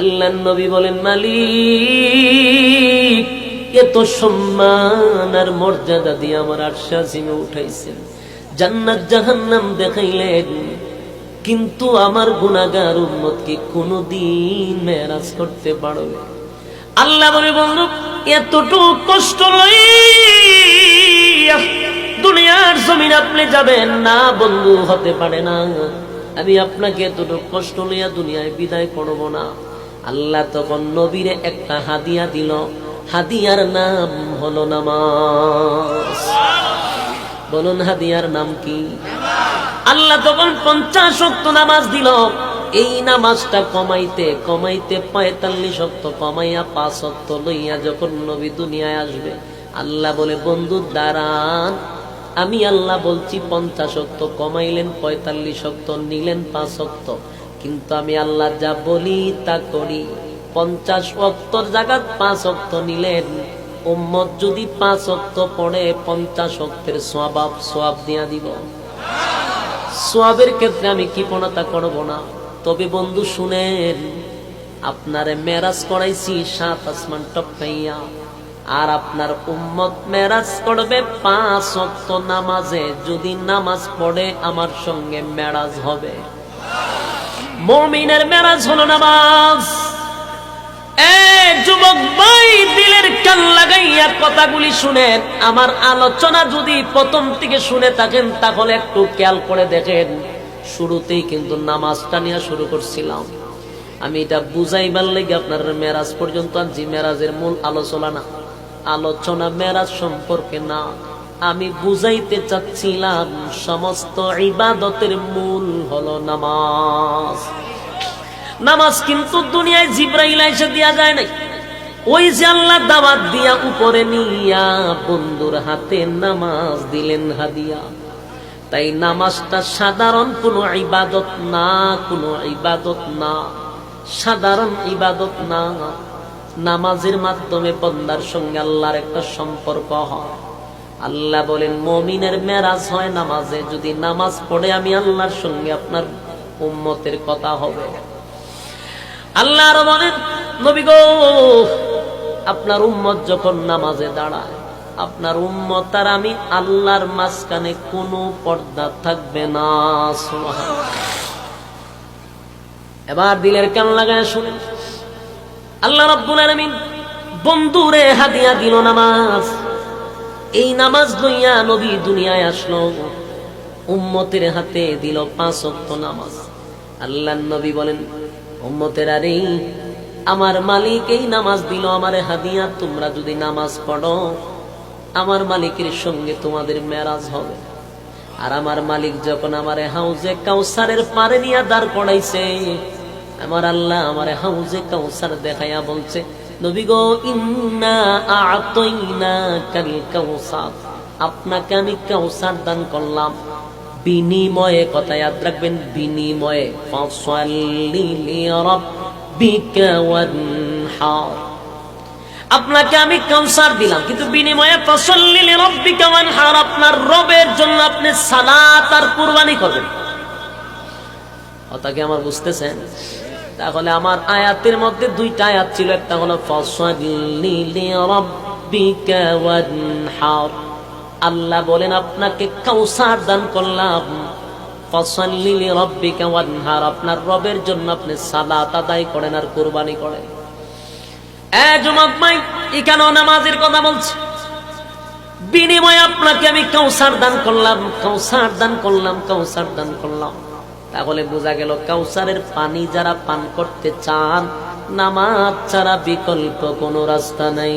আল্লাহ নবী বলেন, মালিক, এত সম্মান আর মর্যাদা দিয়ে আমার আরশা জিমে উঠাইছেন। জান্নাত জাহান্নাম দেখাইলেন, কিন্তু আমার গুণাগার উম্মত কি কোনদিন মেরাজ করতে পারবে আল্লাহ বলে, বন্ধু, এতটুকু কষ্ট লইয়া দুনিয়ার জমিন আপনি যাবেন না, বন্ধু, হতে পারে না। আমি আপনাকে এতটুকু কষ্ট লইয়া দুনিয়ায় বিদায় করব না। আল্লাহ তখন নবীরে একটা হাদিয়া দিল। হাদিয়ার নাম হলো নামাজ। বলুন, হাদিয়ার নাম কি? আল্লাহ তখন পঞ্চাশ শক্ত নামাজ দিল। এই নামাজটা কমাইতে কমাইতে পঁয়তাল্লিশ শক্ত কমাইয়া পাঁচ শক্ত লইয়া যখন নবী দুনিয়ায় আসবে, আল্লাহ বলে, বন্ধু, দাঁড়ান। আমি আল্লাহ বলছি, পঞ্চাশ শক্ত কমাইলেন, পঁয়তাল্লিশ শক্ত নিলেন, পাঁচ শক্ত কিন্তু আমি আল্লাহ যা বলি তা করি। পঞ্চাশ অক্তর জায়গা পাঁচ অক্ত নিলেন। উম্মত যদি পাঁচ অক্ত পড়ে, পঞ্চাশ অক্তের সোয়াব সোয়াব দিয়া দিব। সোয়াবের ক্ষেত্রে আমি কৃপণতা করব না। তবে বন্ধু, শুনেন, আপনারে মেরাজ করাইছি সাত আসমান টপকাইয়া আর আপনার উম্মত মেরাজ করবে পাঁচ অক্ত নামাজে। যদি নামাজ পড়ে, আমার সঙ্গে মেরাজ হবে। মমিনের মেরাজ হলো নামাজ। যুবক ভাই দিলের কান লাগাইয়া কথাগুলি শুনেন আমার আলোচনা যদি প্রথম থেকে শুনে থাকেন, তাহলে একটু খেয়াল করে দেখেন। শুরুতেই কিন্তু নামাজটা নিয়ে শুরু করছিলাম। আমি এটা বুঝাইবার লেগে আপনার মেরাজ পর্যন্ত আনছি। মেরাজের মূল আলোচনা না, আলোচনা মেরাজ সম্পর্কে না। আমি বুঝাইতে চাচ্ছিলাম, সমস্ত ইবাদতের মূল হলো নামাজ। নামাজ কিন্তু দুনিয়ায় জিব্রাইল এসে দেওয়া যায় নাই। ওই যে আল্লাহ দাওয়াত দিয়া উপরে নিয়া বন্ধুর হাতে নামাজ দিলেন হাদিয়া। তাই নামাজটা সাধারণ কোনো ইবাদত না, কোনো ইবাদত না, সাধারণ ইবাদত না। নামাজের মাধ্যমে বন্দার সঙ্গে আল্লাহর একটা সম্পর্ক হয়। আল্লাহ বলেন, মমিনের মেরাজ হয় নামাজে, যদি নামাজ পড়ে আমি আল্লাহর সঙ্গে আপনার উম্মতের কথা হবে। আল্লাহ আরও বলেন, নবী গো, আপনার উম্মত যখন নামাজে দাঁড়ায়, আপনার উম্মত আর আমি আল্লাহর মাঝখানে কোনো পর্দা থাকবে না এবার দিলের কান লাগায় শুনেন আল্লাহ রাব্বুল আলামিন বন্ধুরে হাদিয়া দিল নামাজ। এই নামাজ লইয়া নবী দুনিয়ায় আসলো। উম্মতের হাতে দিল পাঁচ ওয়াক্ত নামাজ। আল্লাহ নবী বলেন, উম্মতের আরে, আমার মালিক এই নামাজ দিল, আমারে হাদিয়া, তোমরা যদি নামাজ পড়ো, আমার মালিকের সঙ্গে তোমাদের মেরাজ হবে। আর আমার মালিক যখন আমারে হাউজে কাউসারের পারে নিয়ে দাঁড় করাইছে, আমার আল্লাহ আমার হাউজে কাউসার দেখাইয়া বলছে নবী ইন্না আপনাকে আমি কাউসার দান করলাম। বিনিময়ে কথা ইয়াদ রাখবেন, বিনিময়ে। আপনাকে আমি কাউসার দিলাম, কিন্তু বিনিময়ে আপনার রবের জন্য আপনি সালাত আর কুরবানি করবেন। কথা কি আমার বুঝতেছেন? তাহলে আমার আয়াতের মধ্যে দুইটা আয়াত ছিল, একটা হলো আল্লাহ বলেন, আপনাকে কাউসার দান করলাম। রবের জন্য আপনি করেন আর কুরবানি করেন। এ কথা বিনিময়ে আপনাকে আমি কাউসার দান করলাম, কাউসার দান করলাম, কাউসার দান করলাম। তাহলে বোঝা গেল কাউসারের পানি যারা পান করতে চান, নামাজ ছাড়া বিকল্প কোনো রাস্তা নাই।